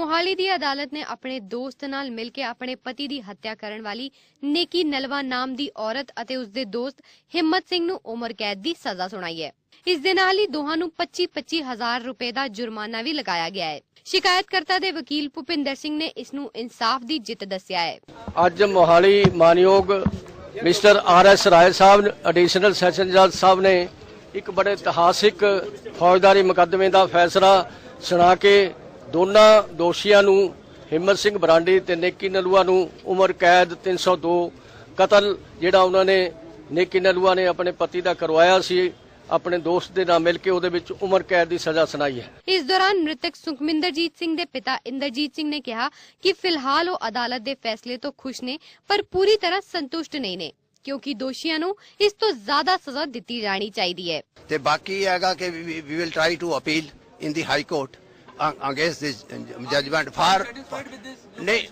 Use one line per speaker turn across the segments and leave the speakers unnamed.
ਮੋਹਾਲੀ ਦੀ ਅਦਾਲਤ ਨੇ ਆਪਣੇ ਦੋਸਤ ਨਾਲ ਮਿਲ ਕੇ ਆਪਣੇ ਪਤੀ ਦੀ ਹੱਤਿਆ ਕਰਨ ਵਾਲੀ ਨੇਕੀ ਨਲਵਾ ਨਾਮ ਦੀ ਔਰਤ ਅਤੇ ਉਸ ਦੇ ਦੋਸਤ ਹਿੰਮਤ ਸਿੰਘ ਨੂੰ ਉਮਰ ਕੈਦ ਦੀ ਸਜ਼ਾ ਸੁਣਾਈ ਹੈ। ਇਸ ਦੇ ਨਾਲ ਹੀ ਦੋਹਾਂ ਨੂੰ 25-25 ਹਜ਼ਾਰ ਰੁਪਏ ਦਾ ਜੁਰਮਾਨਾ ਵੀ ਲਗਾਇਆ ਗਿਆ ਹੈ। ਸ਼ਿਕਾਇਤਕਰਤਾ ਦੇ ਵਕੀਲ ਭੁਪਿੰਦਰ ਸਿੰਘ ਨੇ ਇਸ ਨੂੰ ਇਨਸਾਫ ਦੀ ਜਿੱਤ ਦੱਸਿਆ ਹੈ।
ਅੱਜ ਮੋਹਾਲੀ ਮਾਨਯੋਗ ਮਿਸਟਰ ਆਰ ਐਸ ਰਾਏ ਸਾਹਿਬ ਐਡੀਸ਼ਨਲ ਸੈਸ਼ਨ ਜੱਜ ਸਾਹਿਬ ਨੇ ਇੱਕ ਬੜੇ ਇਤਿਹਾਸਿਕ ਫੌਜਦਾਰੀ ਮੁਕੱਦਮੇ ਦਾ ਫੈਸਲਾ ਸੁਣਾ ਕੇ ਦੋਨਾਂ ਦੋਸ਼ੀਆਂ ਨੂੰ ਹਿੰਮਤ ਸਿੰਘ ਬਰਾਂਡੀ ਤੇ ਨੇਕੀ ਨਲੂਆ ਨੂੰ ਉਮਰ ਕੈਦ 302 ਕਤਲ ਜਿਹੜਾ ਉਹਨਾਂ ਨੇ ਨੇਕੀ ਨਲੂਆ ਨੇ ਆਪਣੇ ਪਤੀ ਦਾ ਕਰਵਾਇਆ ਸੀ ਆਪਣੇ ਦੋਸਤ ਦੇ ਨਾਲ ਮਿਲ ਕੇ ਉਹਦੇ ਵਿੱਚ ਉਮਰ ਕੈਦ ਦੀ ਸਜ਼ਾ ਸੁਣਾਈ ਹੈ।
ਇਸ ਦੌਰਾਨ ਮ੍ਰਿਤਕ ਸੁਖਮਿੰਦਰਜੀਤ ਸਿੰਘ ਦੇ ਪਿਤਾ ਇੰਦਰਜੀਤ ਸਿੰਘ ਨੇ ਕਿਹਾ ਕਿ ਫਿਲਹਾਲ ਉਹ ਅਦਾਲਤ ਦੇ ਫੈਸਲੇ ਤੋਂ ਖੁਸ਼ ਨੇ ਪਰ ਪੂਰੀ ਤਰ੍ਹਾਂ ਸੰਤੁਸ਼ਟ ਨਹੀਂ ਨੇ ਕਿਉਂਕਿ ਦੋਸ਼ੀਆਂ ਨੂੰ ਇਸ ਤੋਂ ਜ਼ਿਆਦਾ ਸਜ਼ਾ ਦਿੱਤੀ ਜਾਣੀ ਚਾਹੀਦੀ ਹੈ।
ਤੇ ਬਾਕੀ ਹੈਗਾ ਕਿ we will try to appeal in the high court against this judgment for ਨਹੀਂ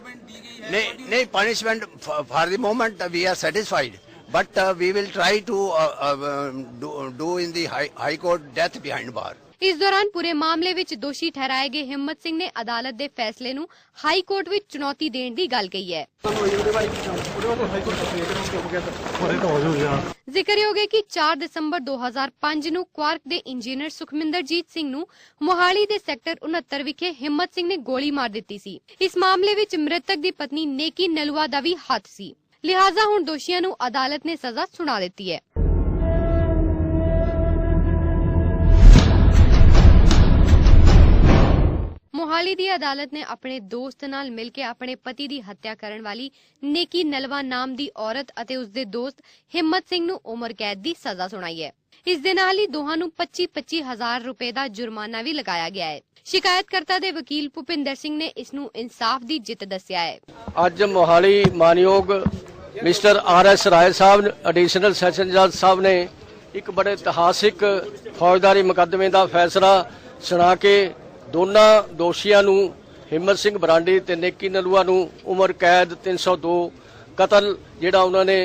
ਨਹੀਂ ਨਹੀਂ punishment for the moment we are satisfied but we will try to do in the high court death behind bar
ਇਸ ਦੌਰਾਨ ਪੂਰੇ ਮਾਮਲੇ ਵਿੱਚ ਦੋਸ਼ੀ ਠਹਿਰਾਏ ਗਏ ਹਿੰਮਤ ਸਿੰਘ ਨੇ ਅਦਾਲਤ ਦੇ ਫੈਸਲੇ ਨੂੰ ਹਾਈ ਕੋਰਟ ਵਿੱਚ ਚੁਣੌਤੀ ਦੇਣ ਦੀ ਗੱਲ ਕਹੀ ਹੈ। ਜ਼ਿਕਰਯੋਗ ਹੈ ਕਿ 4 ਦਸੰਬਰ 2005 ਨੂੰ ਕੁਆਰਕ ਦੇ ਇੰਜੀਨੀਅਰ ਸੁਖਮਿੰਦਰਜੀਤ ਸਿੰਘ ਨੂੰ ਮੋਹਾਲੀ ਦੇ ਸੈਕਟਰ 69 ਵਿਖੇ ਹਿੰਮਤ ਸਿੰਘ ਨੇ ਗੋਲੀ ਮਾਰ ਦਿੱਤੀ ਸੀ। ਇਸ ਮਾਮਲੇ ਵਿੱਚ ਮ੍ਰਿਤਕ ਦੀ ਪਤਨੀ ਨੇਕੀ ਨਲੂਆ ਦਾ ਵੀ ਹੱਥ ਸੀ। ਲਿਹਾਜ਼ਾ ਹੁਣ ਦੋਸ਼ੀਆਂ ਨੂੰ ਅਦਾਲਤ ਨੇ ਸਜ਼ਾ ਸੁਣਾ ਦਿੱਤੀ ਹੈ। ਮੋਹਾਲੀ ਦੀ ਅਦਾਲਤ ਨੇ ਆਪਣੇ ਦੋਸਤ ਨਾਲ ਮਿਲ ਕੇ ਆਪਣੇ ਪਤੀ ਦੀ ਹੱਤਿਆ ਕਰਨ ਵਾਲੀ ਨੇਕੀ ਨਲਵਾ ਨਾਮ ਦੀ ਔਰਤ ਅਤੇ ਉਸ ਦੇ ਦੋਸਤ ਹਿੰਮਤ ਸਿੰਘ ਨੂੰ ਉਮਰ ਕੈਦ ਦੀ ਸਜ਼ਾ ਸੁਣਾਈ ਹੈ। ਇਸ ਦੇ ਨਾਲ ਹੀ ਦੋਹਾਂ ਨੂੰ 25-25 ਹਜ਼ਾਰ ਰੁਪਏ ਦਾ ਜੁਰਮਾਨਾ ਵੀ ਲਗਾਇਆ ਗਿਆ ਹੈ। ਸ਼ਿਕਾਇਤਕਰਤਾ ਦੇ ਵਕੀਲ ਭੁਪਿੰਦਰ ਸਿੰਘ ਨੇ ਇਸ ਨੂੰ ਇਨਸਾਫ ਦੀ ਜਿੱਤ ਦੱਸਿਆ ਹੈ।
ਅੱਜ ਮੋਹਾਲੀ ਮਾਨਯੋਗ ਮਿਸਟਰ ਆਰ ਐਸ ਰਾਏ ਸਾਹਿਬ ਐਡੀਸ਼ਨਲ ਸੈਸ਼ਨ ਜੱਜ ਸਾਹਿਬ ਨੇ ਇੱਕ ਬੜੇ ਇਤਿਹਾਸਿਕ ਫੌਜਦਾਰੀ ਮੁਕੱਦਮੇ ਦਾ ਫੈਸਲਾ ਸੁਣਾ ਕੇ ਦੋਨਾਂ ਦੋਸ਼ੀਆਂ ਨੂੰ ਹਿੰਮਤ ਸਿੰਘ ਬਰਾਂਡੀ ਤੇ ਨੇਕੀ ਨਲੂਆ ਨੂੰ ਉਮਰ ਕੈਦ 302 ਕਤਲ ਜਿਹੜਾ ਉਹਨਾਂ ਨੇ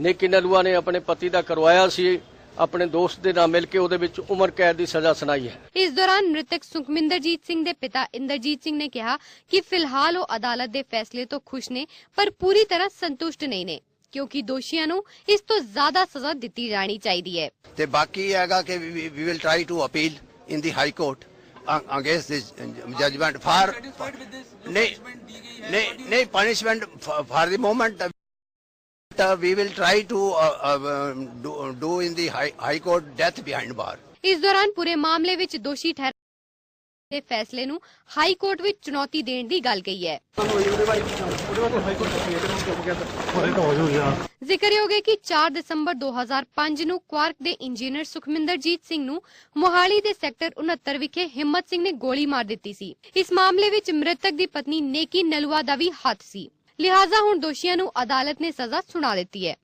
ਨੇਕੀ ਨਲੂਆ ਨੇ ਆਪਣੇ ਪਤੀ ਦਾ ਕਰਵਾਇਆ ਸੀ ਆਪਣੇ ਦੋਸਤ ਦੇ ਨਾਲ ਮਿਲ ਕੇ ਉਹਦੇ ਵਿੱਚ ਉਮਰ ਕੈਦ ਦੀ ਸਜ਼ਾ ਸੁਣਾਈ ਹੈ।
ਇਸ ਦੌਰਾਨ ਮ੍ਰਿਤਕ ਸੁਖਮਿੰਦਰਜੀਤ ਸਿੰਘ ਦੇ ਪਿਤਾ ਇੰਦਰਜੀਤ ਸਿੰਘ ਨੇ ਕਿਹਾ ਕਿ ਫਿਲਹਾਲ ਉਹ ਅਦਾਲਤ ਦੇ ਫੈਸਲੇ ਤੋਂ ਖੁਸ਼ ਨੇ ਪਰ ਪੂਰੀ ਤਰ੍ਹਾਂ ਸੰਤੁਸ਼ਟ ਨਹੀਂ ਨੇ ਕਿਉਂਕਿ ਦੋਸ਼ੀਆਂ ਨੂੰ ਇਸ ਤੋਂ ਜ਼ਿਆਦਾ ਸਜ਼ਾ ਦਿੱਤੀ ਜਾਣੀ ਚਾਹੀਦੀ ਹੈ।
ਤੇ ਬਾਕੀ ਹੈਗਾ ਕਿ we will try to appeal in the high court against this judgment for ਨਹੀਂ ਨਹੀਂ ਨਹੀਂ punishment for the moment we will try to do in the high court death behind bar
ਇਸ ਦੌਰਾਨ ਪੂਰੇ ਮਾਮਲੇ ਵਿੱਚ ਦੋਸ਼ੀ ਠਹਿਰਾਏ ਦੇ ਫੈਸਲੇ ਨੂੰ ਹਾਈ ਕੋਰਟ ਵਿੱਚ ਚੁਣੌਤੀ ਦੇਣ ਦੀ ਗੱਲ ਕਹੀ ਹੈ। ਜ਼ਿਕਰਯੋਗ ਹੈ? ਕਿ 4 ਦਸੰਬਰ 2005 ਨੂੰ ਕੁਆਰਕ ਦੇ ਇੰਜੀਨੀਅਰ ਸੁਖਮਿੰਦਰਜੀਤ ਸਿੰਘ ਨੂੰ ਮੋਹਾਲੀ ਦੇ ਸੈਕਟਰ 69 ਵਿਖੇ ਹਿੰਮਤ ਸਿੰਘ ਨੇ ਗੋਲੀ ਮਾਰ ਦਿੱਤੀ ਸੀ। ਇਸ ਮਾਮਲੇ ਵਿੱਚ ਮ੍ਰਿਤਕ ਦੀ ਪਤਨੀ ਨੇਕੀ ਨਲੂਆ ਦਾ ਵੀ ਹੱਥ ਸੀ। ਲਿਹਾਜ਼ਾ ਹੁਣ ਦੋਸ਼ੀਆਂ ਨੂੰ ਅਦਾਲਤ ਨੇ ਸਜ਼ਾ ਸੁਣਾ ਦਿੱਤੀ ਹੈ।